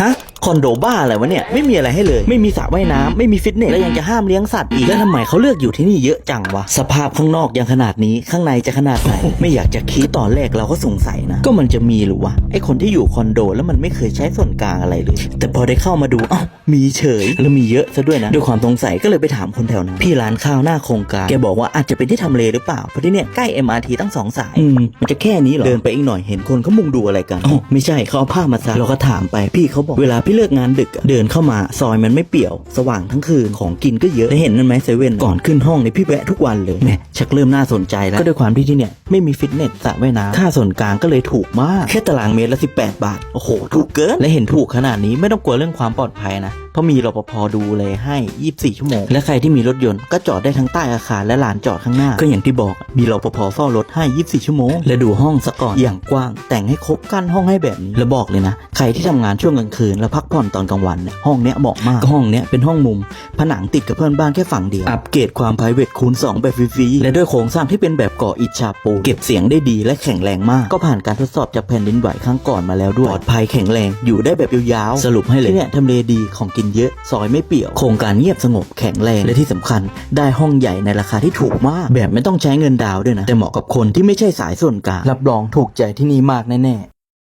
ฮะ คอนโดบ้าอะไรวะเนี่ยไม่มีอะไรให้เลย ไม่มีสระว่ายน้ำไม่มีฟิตเนสแล้วยังจะห้ามเลี้ยงสัตว์อีกแล้วทำไมเขาเลือกอยู่ที่นี่เยอะจังวะสภาพข้างนอกยังขนาดนี้ข้างในจะขนาดไหน ไม่อยากจะคิดตอนแรกเราก็สงสัยนะ ก็มันจะมีหรือวะไอคนที่อยู่คอนโดแล้วมันไม่เคยใช้ส่วนกลางอะไรเลยแต่พอได้เข้ามาดูเอ้ามีเฉยแล้วมีเยอะซะด้วยนะด้วยความสงสัยก็เลยไปถามคนแถวนั้นพี่ร้านข้าวหน้าโครงการแกบอกว่าอาจจะเป็นที่ทำเลหรือเปล่าเพราะที่เนี่ยใกล้ MRT ตั้งสองสายอืมมันจะแค่นี้เหรอเดินไปอีกหน่อยเห็นคนเขามุงดูอะไรกันอ๋อไม่ใช่เขาเอาผ้ามาซักเราก็ถามไปพี่เขาบอกเวลาพี่เลิกงานดึกเดินเข้ามาซอยมันไม่เปี่ยว สว่างทั้งคืนของกินก็เยอะได้เห็นนั่นไหมเซเว่นก่อนขึ้นห้องในพี่แวะทุกวันเลยแหมชักเริ่มน่าสนใจแล้วก็ด้วยความที่ที่เนี่ยไม่มีฟิตเนสสระว่ายน้ำค่าส่วนกลางก็เลยถูกมากแค่ตารางเมตรละ18 บาทโอ้โหถูกเกินและเห็นถูกขนาดนี้ไม่ต้องกลัวเรื่องความปลอดภัยนะ เพราะมีรปภดูแลให้ 24 ชั่วโมง และใครที่มีรถยนต์ก็จอดได้ทั้งใต้อาคารและลานจอดข้างหน้า ก็อย่างที่บอกมีรปภเฝ้ารถให้ 24 ชั่วโมง และดูห้องซะก่อนอย่างกว้าง แต่งให้ครบกั้นห้องให้แบบนี้แล้วบอกเลยนะ ใครที่ทำงานช่วงกลางคืนแล้วพักผ่อนตอนกลางวันเนี่ยห้องเนี้ยเหมาะมากก็ห้องเนี้ยเป็นห้องมุม ผนังติดกับเพื่อนบ้านแค่ฝั่งเดียวอัปเกรดความ p r i v a t คูณ 2 แบบฟรีๆและด้วยโครงสร้างที่เป็นแบบก่ออิฐฉาบปูนเก็บเสียงได้ดีและแข็งแรงมาก ก็ผ่านการทดสอบจากแผ่นดินไหวครั้งก่อนมาแล้วด้วยปลอดภัยแข็งแรงอยู่ได้แบบยาวๆสรุปให้เลยที่เนี่ยทำเลดีของกินเยอะ ซอยไม่เปี่ยว โครงการเงียบสงบแข็งแรง และที่สำคัญ ได้ห้องใหญ่ในราคาที่ถูกมาก แบบไม่ต้องใช้เงินดาวด้วยนะ แต่เหมาะกับคนที่ไม่ใช่สายส่วนกลาง รับรองถูกใจที่นี่มากแน่ๆ